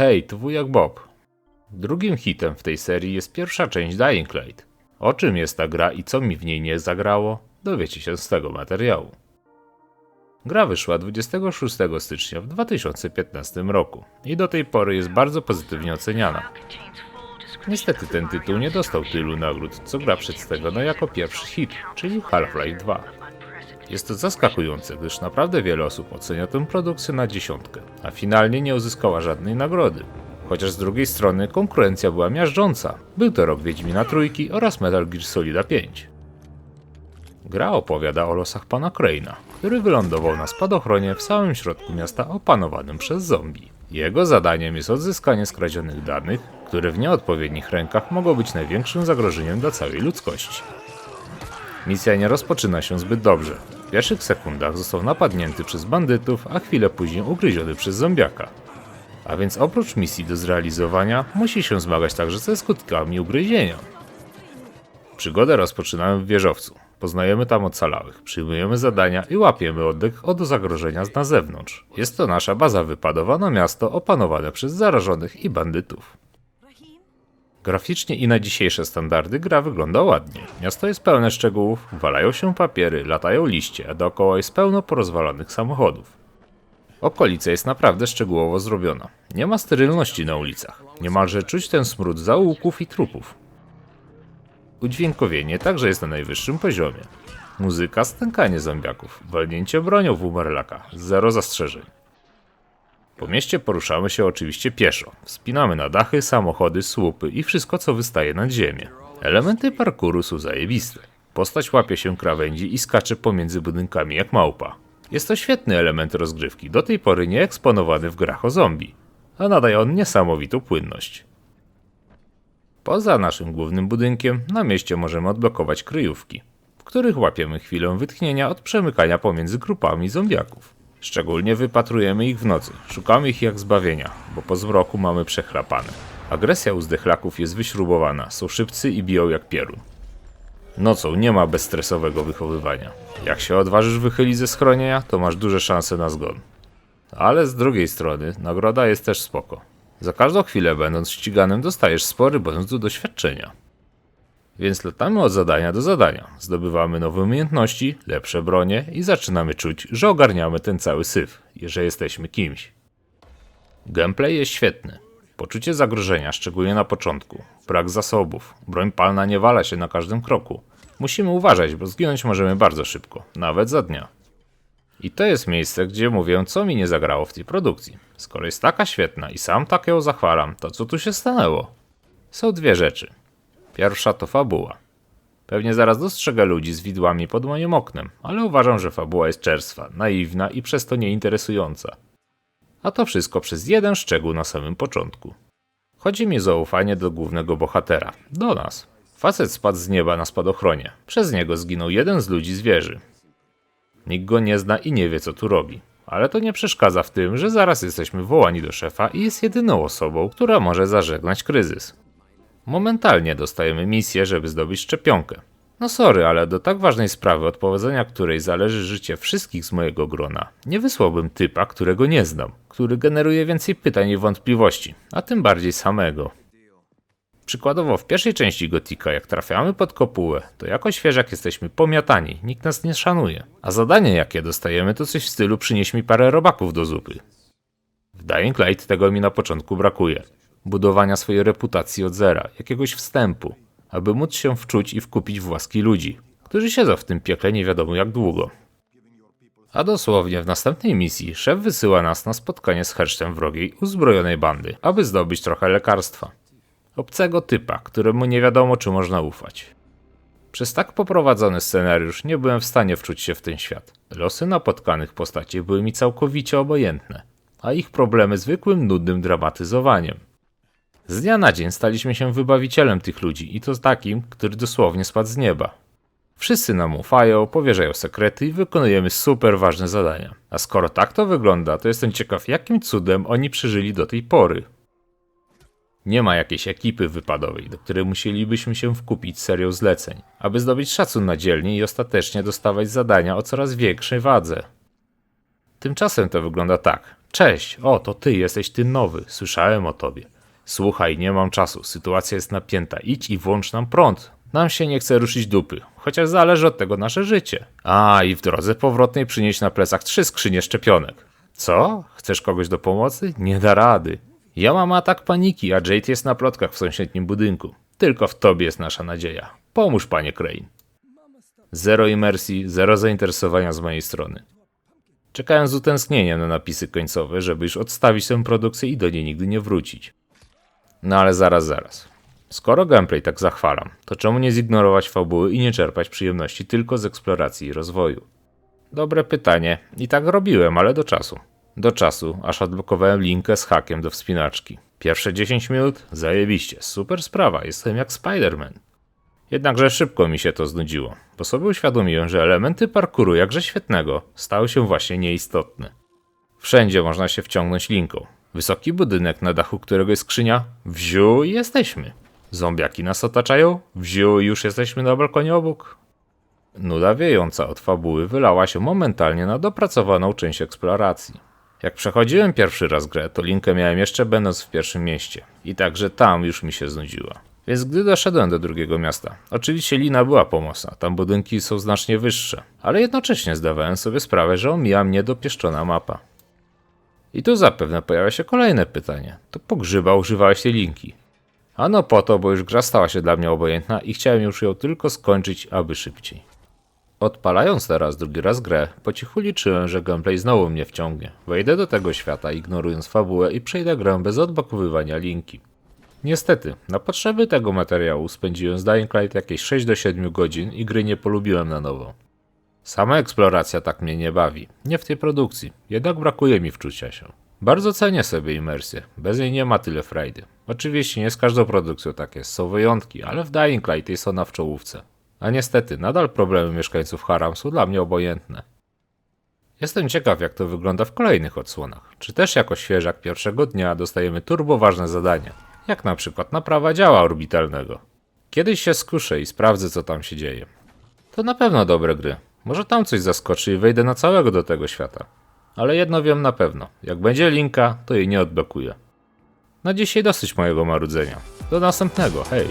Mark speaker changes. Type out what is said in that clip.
Speaker 1: Hej, to wujek Bob. Drugim hitem w tej serii jest pierwsza część Dying Light. O czym jest ta gra i co mi w niej nie zagrało, dowiecie się z tego materiału. Gra wyszła 26 stycznia w 2015 roku i do tej pory jest bardzo pozytywnie oceniana. Niestety ten tytuł nie dostał tylu nagród, co gra przedstawiona jako pierwszy hit, czyli Half-Life 2. Jest to zaskakujące, gdyż naprawdę wiele osób ocenia tę produkcję na dziesiątkę, a finalnie nie uzyskała żadnej nagrody. Chociaż z drugiej strony konkurencja była miażdżąca. Był to rok Wiedźmina Trójki oraz Metal Gear Solida 5. Gra opowiada o losach pana Crane'a, który wylądował na spadochronie w samym środku miasta opanowanym przez zombie. Jego zadaniem jest odzyskanie skradzionych danych, które w nieodpowiednich rękach mogą być największym zagrożeniem dla całej ludzkości. Misja nie rozpoczyna się zbyt dobrze. W pierwszych sekundach został napadnięty przez bandytów, a chwilę później ugryziony przez zombiaka. A więc oprócz misji do zrealizowania, musi się zmagać także ze skutkami ugryzienia. Przygodę rozpoczynamy w wieżowcu. Poznajemy tam ocalałych, przyjmujemy zadania i łapiemy oddech od zagrożenia na zewnątrz. Jest to nasza baza wypadowa na miasto opanowane przez zarażonych i bandytów. Graficznie i na dzisiejsze standardy gra wygląda ładnie. Miasto jest pełne szczegółów, walają się papiery, latają liście, a dookoła jest pełno porozwalanych samochodów. Okolica jest naprawdę szczegółowo zrobiona. Nie ma sterylności na ulicach. Niemalże czuć ten smród zaułków i trupów. Udźwiękowienie także jest na najwyższym poziomie. Muzyka, stękanie zombiaków, walnięcie bronią w umarlaka, zero zastrzeżeń. Po mieście poruszamy się oczywiście pieszo. Wspinamy na dachy, samochody, słupy i wszystko co wystaje nad ziemię. Elementy parkouru są zajebiste. Postać łapie się krawędzi i skacze pomiędzy budynkami jak małpa. Jest to świetny element rozgrywki, do tej pory nie eksponowany w grach o zombie, a nadaje on niesamowitą płynność. Poza naszym głównym budynkiem, na mieście możemy odblokować kryjówki, w których łapiemy chwilę wytchnienia od przemykania pomiędzy grupami zombiaków. Szczególnie wypatrujemy ich w nocy, szukamy ich jak zbawienia, bo po zmroku mamy przechlapane. Agresja u zdechlaków jest wyśrubowana, są szybcy i biją jak pierun. Nocą nie ma bezstresowego wychowywania. Jak się odważysz wychylić ze schronienia, to masz duże szanse na zgon. Ale z drugiej strony, nagroda jest też spoko. Za każdą chwilę będąc ściganym dostajesz spory bonus do doświadczenia. Więc latamy od zadania do zadania, zdobywamy nowe umiejętności, lepsze bronie i zaczynamy czuć, że ogarniamy ten cały syf, że jesteśmy kimś. Gameplay jest świetny. Poczucie zagrożenia, szczególnie na początku. Brak zasobów. Broń palna nie wala się na każdym kroku. Musimy uważać, bo zginąć możemy bardzo szybko, nawet za dnia. I to jest miejsce, gdzie mówię, co mi nie zagrało w tej produkcji. Skoro jest taka świetna i sam tak ją zachwalam, to co tu się stanęło? Są dwie rzeczy. Pierwsza to fabuła. Pewnie zaraz dostrzegę ludzi z widłami pod moim oknem, ale uważam, że fabuła jest czerstwa, naiwna i przez to nieinteresująca. A to wszystko przez jeden szczegół na samym początku. Chodzi mi o zaufanie do głównego bohatera, do nas. Facet spadł z nieba na spadochronie. Przez niego zginął jeden z ludzi z wieży. Nikt go nie zna i nie wie, co tu robi. Ale to nie przeszkadza w tym, że zaraz jesteśmy wołani do szefa i jest jedyną osobą, która może zażegnać kryzys. Momentalnie dostajemy misję, żeby zdobyć szczepionkę. No sorry, ale do tak ważnej sprawy, od powodzenia której zależy życie wszystkich z mojego grona, nie wysłałbym typa, którego nie znam, który generuje więcej pytań i wątpliwości, a tym bardziej samego. Przykładowo w pierwszej części Gotika, jak trafiamy pod kopułę, to jako świeżak jesteśmy pomiatani, nikt nas nie szanuje. A zadanie jakie dostajemy to coś w stylu przynieś mi parę robaków do zupy. W Dying Light tego mi na początku brakuje. Budowania swojej reputacji od zera, jakiegoś wstępu, aby móc się wczuć i wkupić w łaski ludzi, którzy siedzą w tym piekle nie wiadomo jak długo. A dosłownie w następnej misji szef wysyła nas na spotkanie z hersztem wrogiej uzbrojonej bandy, aby zdobyć trochę lekarstwa. Obcego typa, któremu nie wiadomo czy można ufać. Przez tak poprowadzony scenariusz nie byłem w stanie wczuć się w ten świat. Losy napotkanych postaci były mi całkowicie obojętne, a ich problemy zwykłym, nudnym dramatyzowaniem. Z dnia na dzień staliśmy się wybawicielem tych ludzi i to takim, który dosłownie spadł z nieba. Wszyscy nam ufają, powierzają sekrety i wykonujemy super ważne zadania. A skoro tak to wygląda, to jestem ciekaw, jakim cudem oni przeżyli do tej pory. Nie ma jakiejś ekipy wypadowej, do której musielibyśmy się wkupić serią zleceń, aby zdobyć szacun na dzielni i ostatecznie dostawać zadania o coraz większej wadze. Tymczasem to wygląda tak. Cześć, o, to ty, jesteś ty nowy, słyszałem o tobie. Słuchaj, nie mam czasu, sytuacja jest napięta, idź i włącz nam prąd. Nam się nie chce ruszyć dupy, chociaż zależy od tego nasze życie. A, i w drodze powrotnej przynieść na plecach trzy skrzynie szczepionek. Co? Chcesz kogoś do pomocy? Nie da rady. Ja mam atak paniki, a Jade jest na plotkach w sąsiednim budynku. Tylko w tobie jest nasza nadzieja. Pomóż, panie Crane. Zero imersji, zero zainteresowania z mojej strony. Czekałem z utęsknieniem na napisy końcowe, żeby już odstawić tę produkcję i do niej nigdy nie wrócić. No ale zaraz, zaraz. Skoro gameplay tak zachwalam, to czemu nie zignorować fabuły i nie czerpać przyjemności tylko z eksploracji i rozwoju? Dobre pytanie. I tak robiłem, ale do czasu. Do czasu, aż odblokowałem linkę z hakiem do wspinaczki. Pierwsze 10 minut? Zajebiście, super sprawa, jestem jak Spider-Man. Jednakże szybko mi się to znudziło, bo sobie uświadomiłem, że elementy parkouru jakże świetnego stały się właśnie nieistotne. Wszędzie można się wciągnąć linką. Wysoki budynek, na dachu którego jest skrzynia, wziu jesteśmy. Zombiaki nas otaczają, wziu już jesteśmy na balkonie obok. Nuda wiejąca od fabuły wylała się momentalnie na dopracowaną część eksploracji. Jak przechodziłem pierwszy raz grę, to linkę miałem jeszcze będąc w pierwszym mieście. I także tam już mi się znudziła. Więc gdy doszedłem do drugiego miasta, oczywiście lina była pomocna, tam budynki są znacznie wyższe, ale jednocześnie zdawałem sobie sprawę, że omija mnie dopieszczona mapa. I tu zapewne pojawia się kolejne pytanie. To po grzyba używałeś tej linki. Ano po to, bo już gra stała się dla mnie obojętna i chciałem już ją tylko skończyć, aby szybciej. Odpalając teraz drugi raz grę, po cichu liczyłem, że gameplay znowu mnie wciągnie. Wejdę do tego świata, ignorując fabułę i przejdę grę bez odblokowywania linki. Niestety, na potrzeby tego materiału spędziłem z Dying Light jakieś 6 do 7 godzin i gry nie polubiłem na nowo. Sama eksploracja tak mnie nie bawi, nie w tej produkcji, jednak brakuje mi wczucia się. Bardzo cenię sobie imersję, bez niej nie ma tyle frajdy. Oczywiście nie z każdą produkcją tak jest, są wyjątki, ale w Dying Light jest ona w czołówce. A niestety, nadal problemy mieszkańców Haram są dla mnie obojętne. Jestem ciekaw, jak to wygląda w kolejnych odsłonach. Czy też jako świeżak pierwszego dnia dostajemy turboważne zadania, jak na przykład naprawa działa orbitalnego. Kiedyś się skuszę i sprawdzę, co tam się dzieje. To na pewno dobre gry. Może tam coś zaskoczy i wejdę na całego do tego świata. Ale jedno wiem na pewno. Jak będzie linka, to jej nie odblokuję. Na dzisiaj dosyć mojego marudzenia. Do następnego, hej!